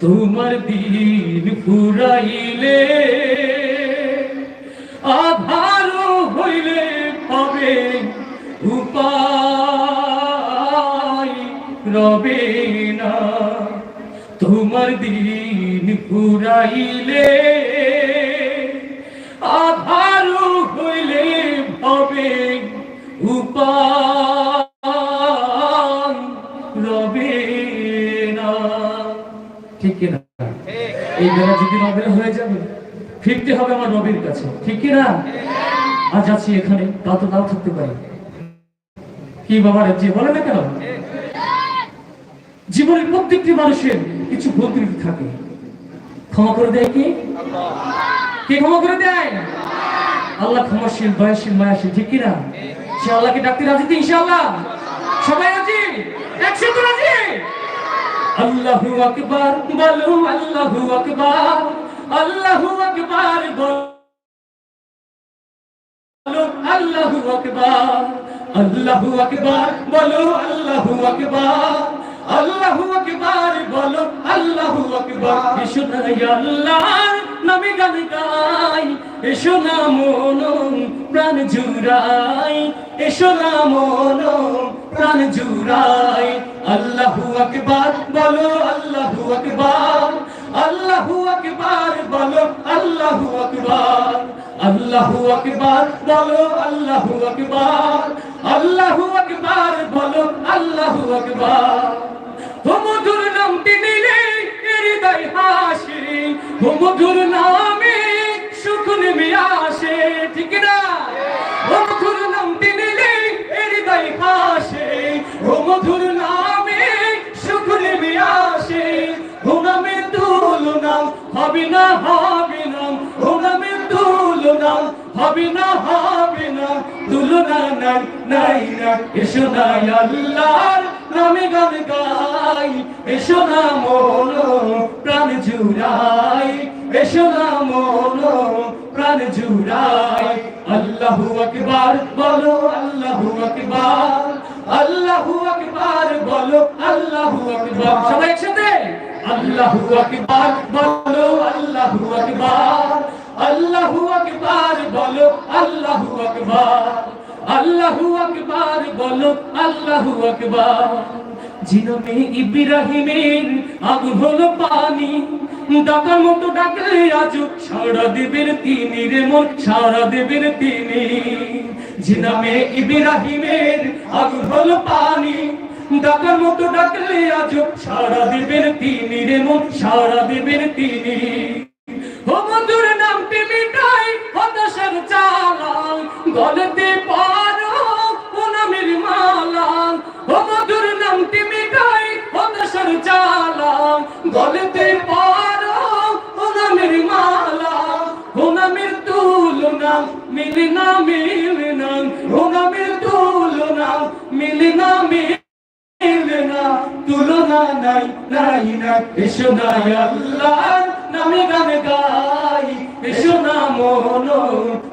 তোমার দিন ফুরাইলে আধার হইলে হবে উপায় রবে না। তোমার দিন ফুরাইলে আধার হইলে হবে উপায় ঠিক কিনা? এই বেলা যদি নবেল হয়ে যাবে, ফিরতে হবে আমার নবীর কাছে, ঠিক কিনা? আজ আছি এখানে, তা তো নাও থাকতে পারি। কি বাবার যে বলে না কেন? জীবনের প্রত্যেকটি মানুষের কিছু ভুল ত্রুটি থাকে। ক্ষমা করে দেয় কি? কে ক্ষমা করে দেয়? আল্লাহ ক্ষমাশীল, দয়াশীল, মায়াশীল, ঠিক কিনা? সে আল্লাহকে ডাকতে রাজি ইনশাআল্লাহ? সবাই রাজি? একসাথে রাজি? আল্লাহু আকবার, বলো আল্লাহু আকবার আল্লাহু আকবার, বলো আল্লাহু আকবার আল্লাহু আকবার, বলো আল্লাহু আকবার আল্লাহু আকবার, বলো আল্লাহু আকবার। না আল্লাহর নামে গান গাই, এসো না মন প্রাণ জুড়াই। এসো না মন প্রাণ জুড়াই। আল্লাহু আকবার, বলো আল্লাহু আকবার। আল্লাহু আকবার, বলো আল্লাহু আকবার। আল্লাহু আকবার, বলো আল্লাহু আকবার। আল্লাহু আকবার, বলো আল্লাহু আকবার। ও মধুর নামটি নিলে হৃদয় হাসে। মধুর নামে সুখ নেমে আসে, ঠিক না? মধুর নামটি নিলে হৃদয় হাসে ও মধুর নামে সুখ নেমে আসে। ও নামে তুলনা হবে না হবে না। ও নামে তুলনা হবে না হবে না। তুলনা নাই নাই না এসো না আল্লাহর নামে গান গাই। এসো না মন প্রাণ জুড়াই। এসো না মন, প্রাণ জুড়াই। আল্লাহু আকবার, বলো আল্লাহু আকবার। আল্লাহু আকবার, বলো আল্লাহু আকবার। সবাই একসাথে? আল্লাহু আকবার, বলো আল্লাহু আকবার। আল্লাহু আকবার, বলো আল্লাহু আকবার। আল্লাহু আকবার, বলো আল্লাহু আকবার। জিনমে ইব্রাহিমের আগুন হলো পানি। ডাকার মতো ডাকলে আজ সারা দেবের তিনি রে মন, সারা দেবের তিনি। জিনামে ইব্রাহিমের আগুন হলো পানি। ডাকার মতো ডাকলে আজ সারা দেবের তিনি রে মন, সারা দেবের তিনি। ও মধুর নামটি মিটাই হতাশার চালাল গলতে পারো ও নামের মালা ও মধুর নামটি মিটাই হতাশার চালাল গলতে পারো মালা ও নামের তুলনা মিলে না মিলে না ও নামের তুলনা মিলে না মিলে না, তুলনা নাই নাই না এসো না আল্লাহর নামে গান গাই এসো না মন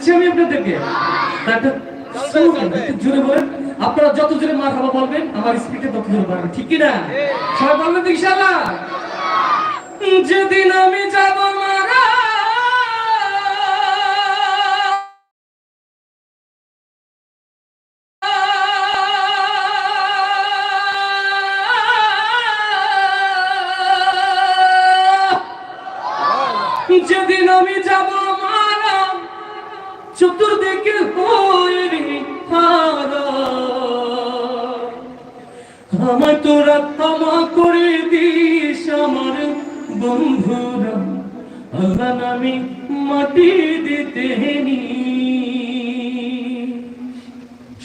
দিচ্ছি আমি আপনাদেরকে। আপনারা যত জোরে মারহাবা বলবেন, আমার স্পিডে তত জোরে বাড়বে ঠিক কি না সবাই বলবেন তো যেদিন আমি যাব যেদিন আমি যাব চতুর্দিকে হইরি হারা আমার তোরা ক্ষমা করে দিস আমার বন্ধুরা। আল্লাহ আমি মাটি দিতে নি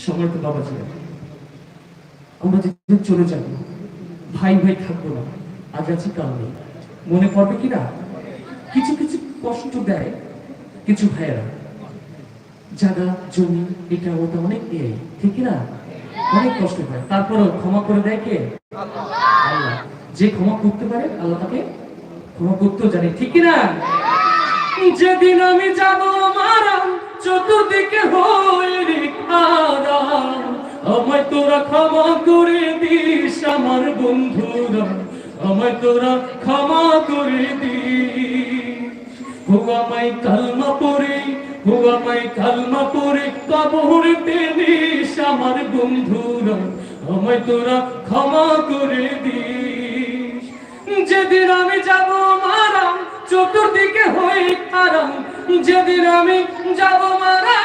সম্মানিত বাবা ছিলেন আমরা যেদিন চলে যাব, ভাই ভাই থাকব না, আজ আছি কাল নেই। মনে পড়বে কিনা? কিছু কিছু কষ্ট দেয় কিছু ভাইয়েরা। জায়গা, জমি এটা ওটা অনেক দিয়ে, ঠিক না অনেক কষ্ট হয় তারপরেও ক্ষমা করে দেয় কে? আল্লাহ। যে ক্ষমা করতে পারে, আল্লাহ তাকে ক্ষমা করতেও জানে, ঠিক না যেদিন আমি যাব মারা চতুর্দিকে হয়ে আমায় তোরা ক্ষমা করে দিস, আমার বন্ধুরা। আমায় তোরা ক্ষমা করে দিস। ও আমায় কালমা পড়ে আমায় কালমা পড়ে কবরতে নিস আমার বন্ধুরা। আমায় তোরা ক্ষমা করে দিস। যেদিন আমি যাব মারা চতুর্দিকে হয়ে খারাম যেদিন আমি যাব মারা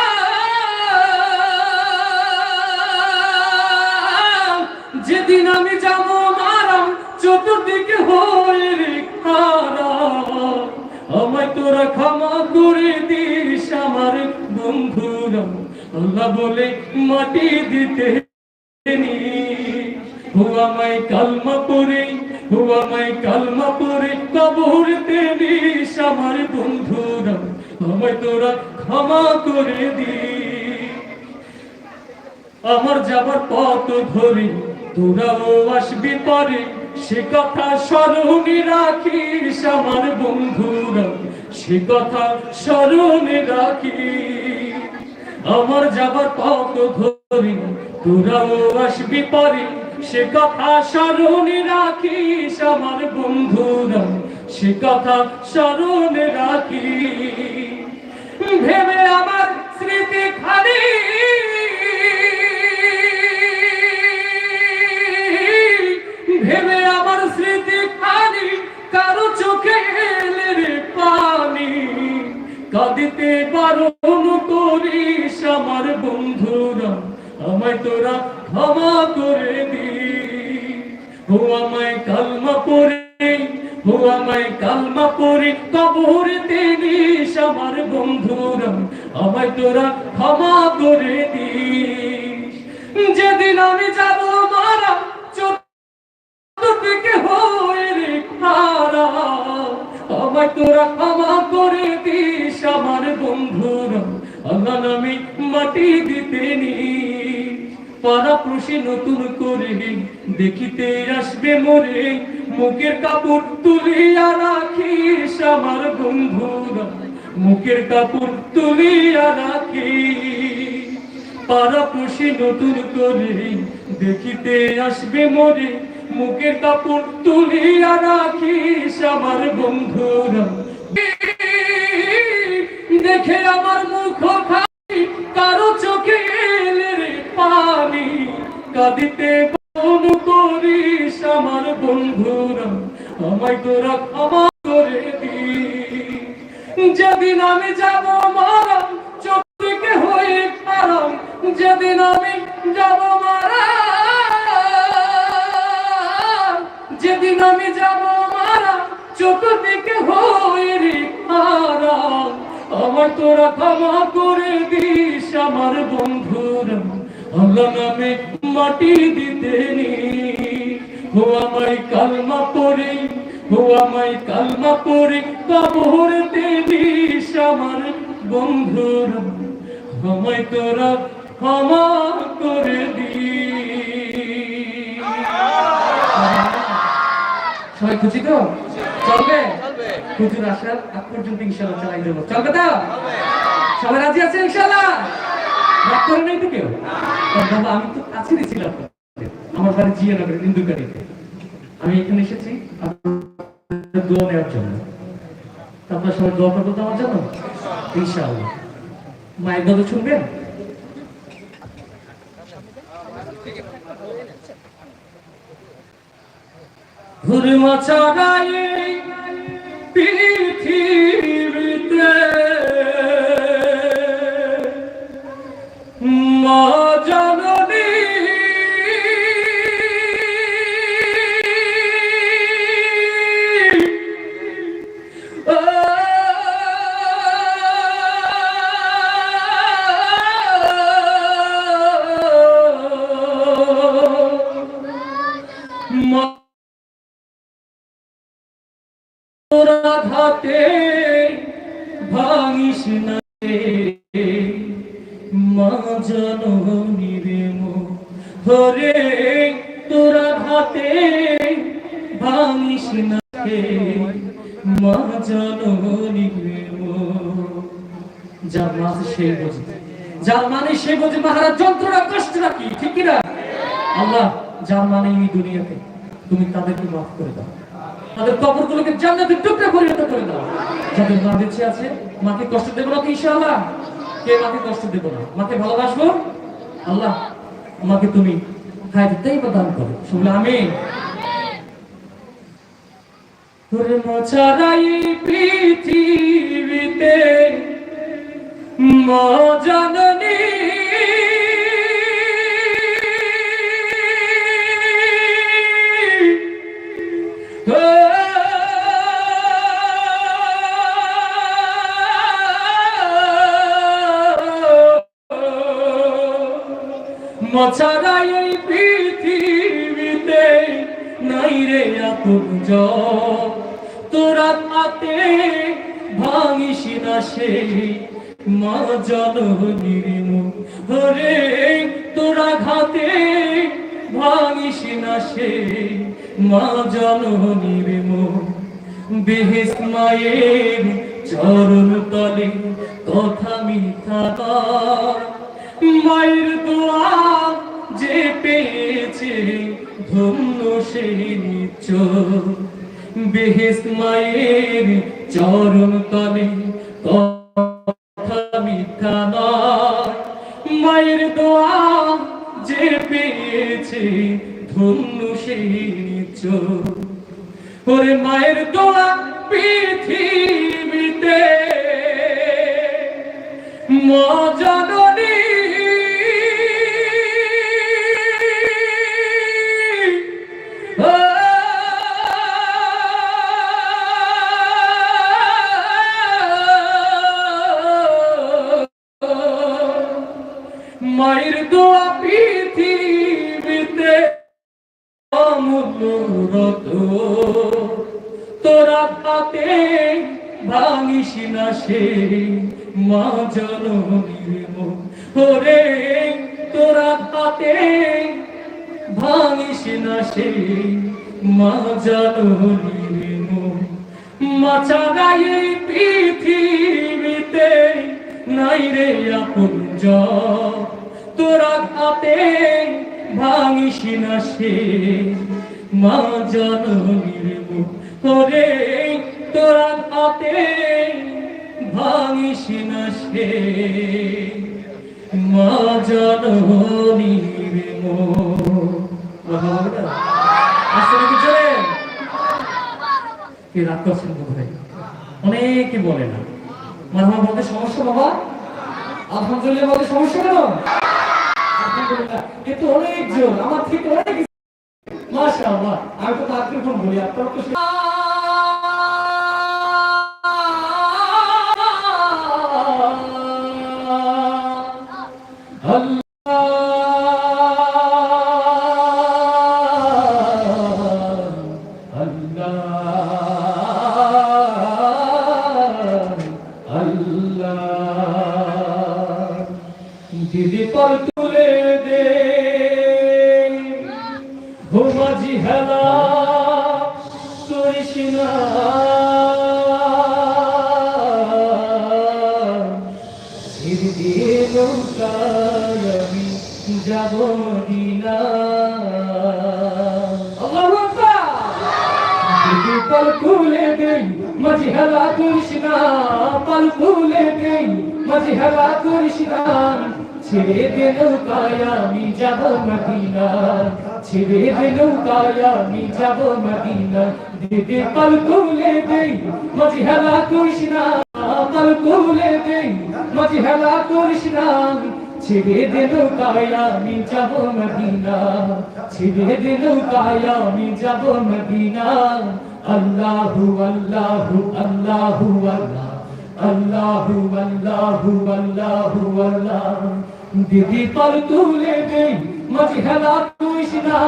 যেদিন আমি যাব মারাম, চতুর্দিকে হয়ে খারাম আমায় তোরা ক্ষমা করে দিস আমার বন্ধুরা। আল্লাহ বলে, মাটি দিতে নি। হু আমায় কালমা পড়ে হু আমায় কালমা পড়ে কবর দিস আমার বন্ধুরা। আমায় তোরা ক্ষমা করে দিস। আমার যাবার পথ ধরে, তোরাও আসবি পরে। সে কথা স্মরণে রাখিস আমার বন্ধুরা। সে কথা স্মরণে রাখি আমার যাবার পথ ধরে, তোরাও আসবি পরে। সে কথা স্মরণে রাখিস আমার বন্ধুরা। সে কথা স্মরণে রাখি ভেবে আমার স্মৃতি খালি তোরা ক্ষমা করে দি। ও আমায় কালমা পড়ে আমায় কালমা নিস আমার বন্ধুরা। তোরা ক্ষমা করে যেদিন আমি যাব মারা, চতুর্দিকে হয়ে রে আমায় তোরা ক্ষমা করে দিস আমার বন্ধুরা। নামে মাটি দিতে নি পাড়া নতুন করে দেখিতে আসবে মোরে। মুখের কাপড় তুলিয়া রাখিস আমার বন্ধুরা। মুখের কাপড় তুলিয়া রাখি পাড়া নতুন করে দেখিতে আসবে মোরে। মুখের কাপড় তুলিয়া রাখিস আমার বন্ধুরা। দেখে আমার মুখ কাঁদিতে বন করিস আমার বন্ধুরা। আমায় তোরা ক্ষমা করে দি যেদিন আমি যাব মারা চোখে হয়ে পারাম। যেদিন আমি যাব মারা যেদিন আমি যাব মারা চতুর্দিকে হয়ে রে মারা আমার তোরা ক্ষমা করে দিস আমার বন্ধুরা। আল্লাহ নামে মাটি দিতে নি ও আমায় কালমা পড়ে ও আমায় কালমা পড়ে কবর দিস আমার বন্ধুরা। আমায় তোরা ক্ষমা করে দিস। সবাই খুশি তো? চলবে? হুজুর আসার আগ পর্যন্ত ইনশাল্লাহ চালাই দেবো। চলবে তো? সবাই রাজি আছে ইনশাল্লাহ রাগ করে তো কেউ? বাবা, আমি তো কাছেরই ছিলাম। আমার বাড়ি জিয়া নগরে ইন্দুকারিতে আমি এখানে এসেছি দোয়া নেওয়ার জন্য। আপনারা সবাই দোয়া করব তো আমার জন্য? ইনশাআল্লাহ। মায়ের কথা শুনবেন? ঘুরমা ছাড়াই পৃথিবীতে মা ঘাতে ভাঙিস না মা জননী রে মো সে বোঝে। যার মানে সে বোঝে মহারাজ, যন্ত্রণা কষ্টটা কি? ঠিক কিনা? আল্লাহ যার মানে এই দুনিয়াতে, তুমি তাদেরকে মাফ করে দাও। তাদের কবরগুলোকে জান্নাতের টুকরা পরিণত করে দাও। যাদের মা বেঁচে আছে, মাকে কষ্ট দেবো না তো ইনশাআল্লাহ। কে মাকে কষ্ট দেবো না? মাকে ভালোবাসবো? আল্লাহ আমাকে তুমি হায়াতেই প্রদান করো। শুনলে? আমি মোছারাই পৃথিবীতে মজননী সেই মা জননীর হরে তোরা ঘাতে ভাঙিস না সেই মা জননীর বেহেস মায়ের চরণ তলে কথা নয়। মায়ের দোয়া যে পেয়েছে ধন্য সে নিচ বেহেস মায়ের চরণ তলে কথা মিথ্যা নয় মায়ের দোয়া যে পেয়েছে ধন্য সেই ওরে মায়ের দোয়া পৃথিবীতে মজননী পাতে ভাঙিস না সে মা জননীর মুখ ওরে, তোরা পাতে ভাঙিস না সে মা জননীর মুখ মাচারাই এই পৃথিবীতে নাই রে আপন তোরা হাতে ভাঙিস না সে মা জননীর মুখ ওরে তোরা হাতে ভাঙিস না সে। মা অনেকে বলে না। মারমা বলতে সমস্যা বাবা? আলহামদুলিল্লাহ বলতে সমস্যা কেন? কিন্তু অনেকজন আমার থেকে অনেক মাশাআল্লাহ। আমি তো তাকে ফোন বলি আপনারা তো পল খুলে দেই, মাঝি হেলা করিস না, পল খুলে দেই, মাঝি হেলা করিস না। ছেড়ে দে নৌকায় আমি যাব মদিনা, ছেড়ে দে নৌকায় আমি যাব মদিনা। দিদি পল খুলে দেই, মাঝি হেলা করিস না, পল খুলে দেই, মাঝি হেলা করিস না। ছেড়ে দে নৌকায় আমি যাব মদিনা, ছেড়ে দে নৌকায় আমি যাব মদিনা। আল্লাহু আল্লাহু আল্লাহু আল্লাহ আল্লাহু আল্লাহু আল্লাহু আল্লাহ দিদি পল তুলে দেই, মাঝি হেলা করিস না।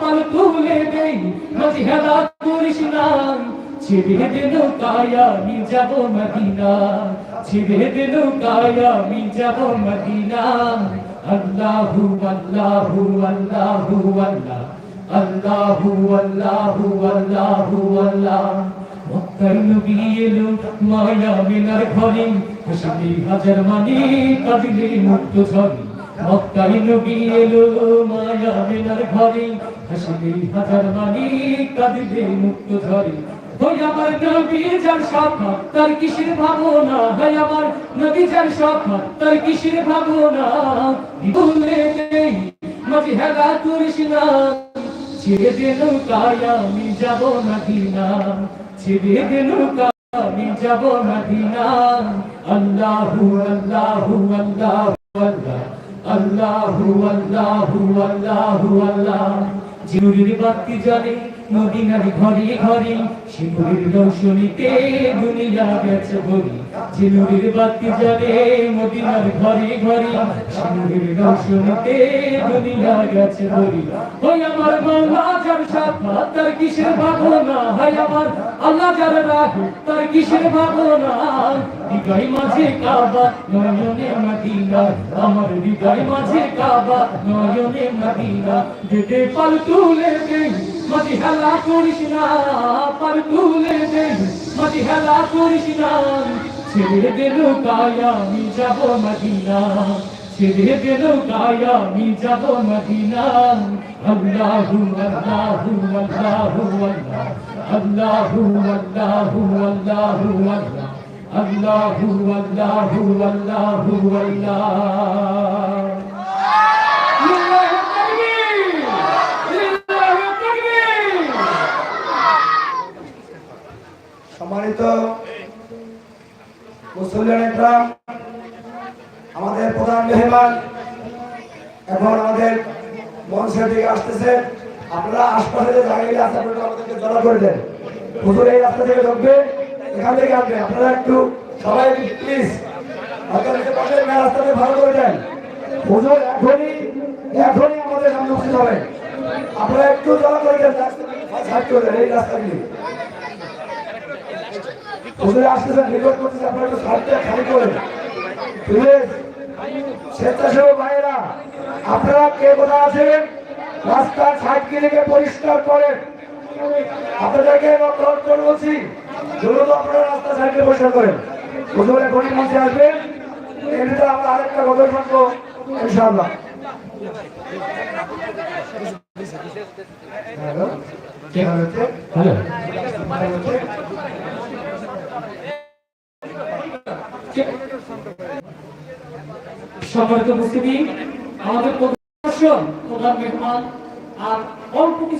পল তুলে দেই, মাঝি হেলা করিস না। ছেড়ে দে নৌকায় আমি যাব মদিনা। ছেড়ে দে নৌকায় আমি যাব মদিনা। আল্লাহু আল্লাহু আল্লাহু, আল্লাহ। আল্লাহু আল্লাহু আল্লাহু আল্লাহ মক্কার নবী এলো মায়া মিনার ঘরে হাসিলি হাজার মানি কাঁদিলে মুক্ত ঝরে মক্কার নবী এলো মায়া মিনার ঘরে হাসিলি হাজার মানি কাঁদিলে মুক্ত ঝরে ওই আমার নবী যার সখা তার কিসের ভাবনা হয় আমার নবী যার সখা তার কিসের ভাবনা ভুলে নেই মাঝে হেলা করিস ছেড়ে দিল কাল আমি যাব মদিনা। ছেড়ে দিল আমি যাব মদিনা। আল্লাহু আল্লাহু আল্লাহু আল্লাহ। আল্লাহু আল্লাহু আল্লাহু আল্লাহ। জিনুরির বাতি জ্বলে মদিনার ঘরে ঘরে, শিবুরির রৌশনীতে দুনিয়া গেছে ভরি। জিনুরির বাতি জ্বলে মদিনার ঘরে ঘরে, শিবুরির রৌশনীতে দুনিয়া গেছে ভরি। ওই আমার মাওলা যার সাথা তার কিসের ভাবনা? হয় আমার আল্লাহ যার রাগ তার কিসের ভাবনা? হৃদয় মাঝে কাবা, নয়নে মদিনা। আমার হৃদয় মাঝে কাবা, নয়নে মদিনা। যেতে পাল তুলে মাঝে হেলা করিস না পাল তুলে দেই মাঝে হেলা করিস না, ছেড়ে দিল কায়া আমি যাব মদিনা। ছেড়ে দিল কায়া আমি যাব মদিনা। আল্লাহু আল্লাহু আল্লাহু আল্লাহ। আল্লাহু আল্লাহু আল্লাহু আল্লাহ। আল্লাহু আল্লাহু আল্লাহ লিল্লাহি সম্মানিত আমাদের প্রধান মেহমান এখন আমাদের মঞ্চের দিকে আসতেছে আপনারা আশপাশে যে জায়গাগুলি আছে, আপনারা আমাদেরকে জড়া করে দেন। হুজুর এই রাস্তা থেকে ঢুকবে, এখান থেকে আসবে। আপনারা একটু সবাই প্লিজ আপনারা একটু জড়া করে দেন এই রাস্তাগুলি। হুজুরে আসতেছেন রেকর্ড করতেছে আপনারা একটু সাইডটা খালি করেন প্লিজ স্বেচ্ছাসেবক ভাইয়েরা আপনারা কে কোথায় আছেন? রাস্তার সাইড গিরিকে পরিষ্কার করেন। আপনাদেরকে অনুরোধ করে বলছি দ্রুত আপনারা রাস্তার সাইডকে পরিষ্কার করেন। হুজুর এখনই মঞ্চে আসবেন। এমনিতে আমরা আরেকটা কথা শুনব ইনশাআল্লাহ। হ্যালো? হ্যালো। সম্মানিত উপস্থিতি আমাদের প্রধান প্রধান মেহমান আর অল্প কিছু